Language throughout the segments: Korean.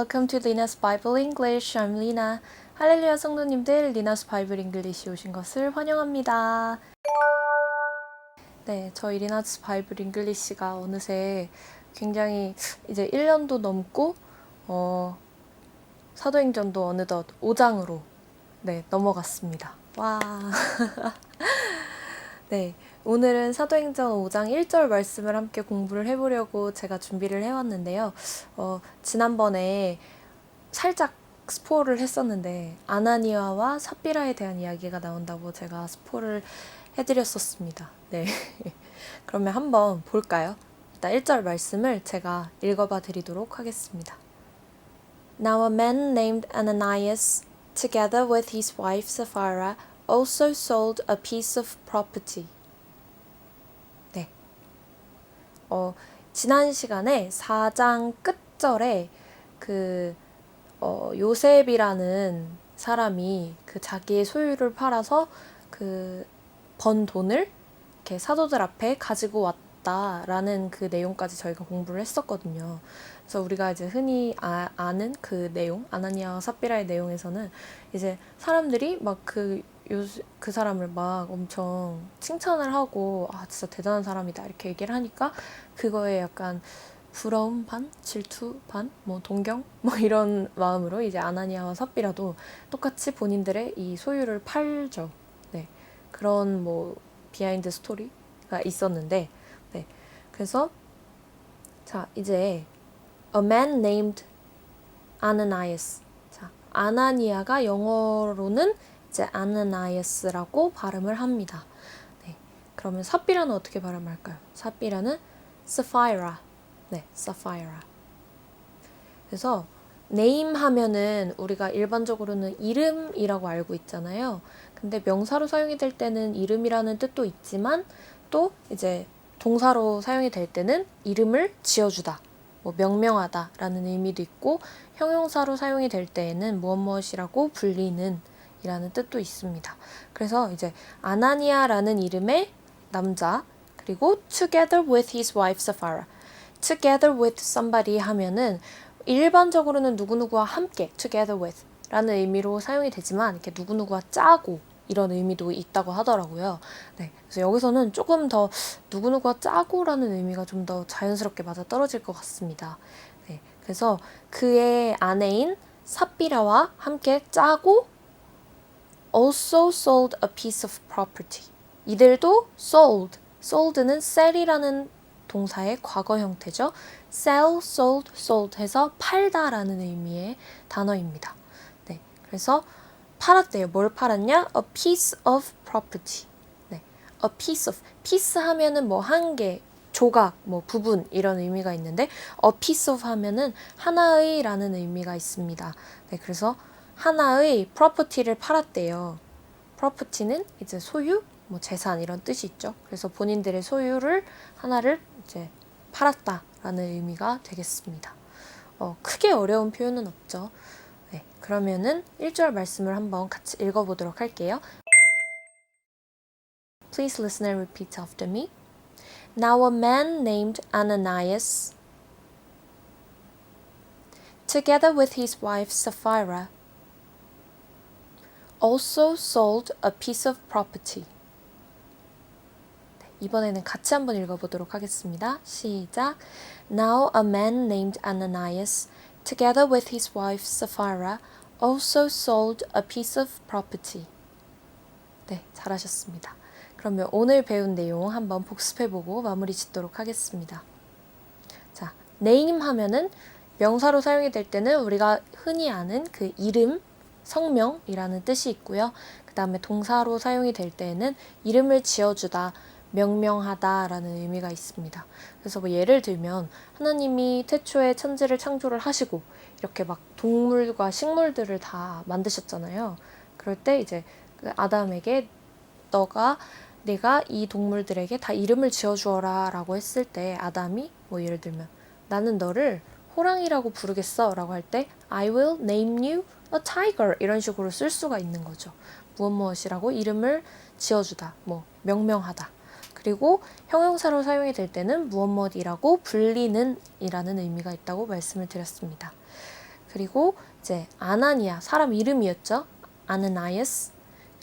welcome to Lina's Bible English. I'm Lina. 할렐루야 성도님들, 리나스 바이블 잉글리시 오신 것을 환영합니다. 네, 저희 리나스 바이블 잉글리시가 어느새 굉장히 이제 1년도 넘고 어, 사도행전도 어느덧 5장으로 네, 넘어갔습니다. 와. 네, 오늘은 사도행전 5장 1절 말씀을 함께 공부를 해보려고 제가 준비를 해왔는데요. 어, 지난번에 살짝 스포를 했었는데 아나니아와 삽비라에 대한 이야기가 나온다고 제가 스포를 해드렸었습니다. 네, 그러면 한번 볼까요? 일단 1절 말씀을 제가 읽어봐 드리도록 하겠습니다. Now a man named Ananias, together with his wife Sapphira, also sold a piece of property. 네. 어, 지난 시간에 4장 끝절에 그 어, 요셉이라는 사람이 그 자기의 소유를 팔아서 그 번 돈을 이렇게 사도들 앞에 가지고 왔다라는 그 내용까지 저희가 공부를 했었거든요. 그래서 우리가 이제 흔히 아, 아는 그 내용, 아나니아와 삽비라의 내용에서는 이제 사람들이 막 그 요, 그 사람을 막 엄청 칭찬을 하고, 아, 진짜 대단한 사람이다. 이렇게 얘기를 하니까, 그거에 약간 부러움 반, 질투 반, 뭐 동경? 뭐 이런 마음으로 이제 아나니아와 삽비라도 똑같이 본인들의 이 소유를 팔죠. 네. 그런 뭐 비하인드 스토리가 있었는데, 네. 그래서, 자, 이제, a man named Ananias. 자, 아나니아가 영어로는 이제 아나니아스라고 발음을 합니다. 네. 그러면 삽비라는 어떻게 발음할까요? 삽비라는 Sapphira. 네, Sapphira. 그래서 name 하면은 우리가 일반적으로는 이름이라고 알고 있잖아요. 근데 명사로 사용이 될 때는 이름이라는 뜻도 있지만 또 이제 동사로 사용이 될 때는 이름을 지어주다, 뭐 명명하다라는 의미도 있고 형용사로 사용이 될 때에는 무엇 무엇이라고 불리는 이라는 뜻도 있습니다. 그래서 이제 아나니아라는 이름의 남자 그리고 together with his wife Sapphira together with somebody 하면은 일반적으로는 누구누구와 함께 together with 라는 의미로 사용이 되지만 이렇게 누구누구와 짜고 이런 의미도 있다고 하더라고요. 네. 그래서 여기서는 조금 더 누구누구와 짜고라는 의미가 좀 더 자연스럽게 맞아 떨어질 것 같습니다. 네. 그래서 그의 아내인 삽비라와 함께 짜고 also sold a piece of property. 이들도 sold. sold는 sell이라는 동사의 과거 형태죠. sell, sold, sold 해서 팔다라는 의미의 단어입니다. 네. 그래서 팔았대요. 뭘 팔았냐? a piece of property. 네. a piece of piece 하면은 뭐 한 개, 조각, 뭐 부분 이런 의미가 있는데 a piece of 하면은 하나의라는 의미가 있습니다. 네. 그래서 하나의 프로퍼티를 팔았대요. 프로퍼티는 이제 소유, 뭐 재산 이런 뜻이 있죠. 그래서 본인들의 소유를 하나를 이제 팔았다라는 의미가 되겠습니다. 어, 크게 어려운 표현은 없죠. 네, 그러면은 1절 말씀을 한번 같이 읽어보도록 할게요. Please listen and repeat after me. Now a man named Ananias, together with his wife Sapphira, also sold a piece of property. 네, 이번에는 같이 한번 읽어보도록 하겠습니다. 시작. Now a man named Ananias, together with his wife Sapphira, also sold a piece of property. 네, 잘하셨습니다. 그러면 오늘 배운 내용 한번 복습해보고 마무리 짓도록 하겠습니다. 자, name 하면은 명사로 사용이 될 때는 우리가 흔히 아는 그 이름, 성명이라는 뜻이 있고요. 그 다음에 동사로 사용이 될 때에는 이름을 지어주다, 명명하다라는 의미가 있습니다. 그래서 뭐 예를 들면 하나님이 태초에 천지를 창조를 하시고 이렇게 막 동물과 식물들을 다 만드셨잖아요. 그럴 때 이제 그 아담에게 너가 내가 이 동물들에게 다 이름을 지어 주어라 라고 했을 때 아담이 뭐 예를 들면 나는 너를 호랑이라고 부르겠어 라고 할 때 I will name you a tiger 이런 식으로 쓸 수가 있는 거죠. 무엇 무엇이라고 이름을 지어주다, 뭐 명명하다. 그리고 형용사로 사용이 될 때는 무엇 무엇이라고 불리는 이라는 의미가 있다고 말씀을 드렸습니다. 그리고 이제 아나니아 사람 이름이었죠. 아나니아스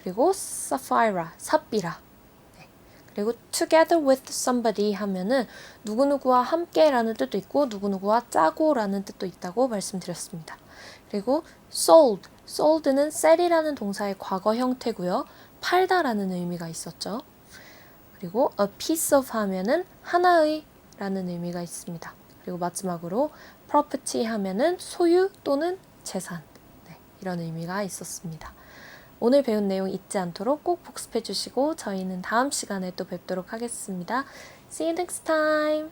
그리고 사파이라 삽비라 네. 그리고 together with somebody 하면은 누구누구와 함께라는 뜻도 있고 누구누구와 짜고라는 뜻도 있다고 말씀드렸습니다. 그리고 sold sold는 sell이라는 동사의 과거 형태고요. 팔다라는 의미가 있었죠. 그리고 a piece of 하면은 하나의 라는 의미가 있습니다. 그리고 마지막으로 property 하면은 소유 또는 재산. 네, 이런 의미가 있었습니다. 오늘 배운 내용 잊지 않도록 꼭 복습해 주시고 저희는 다음 시간에 또 뵙도록 하겠습니다. See you next time.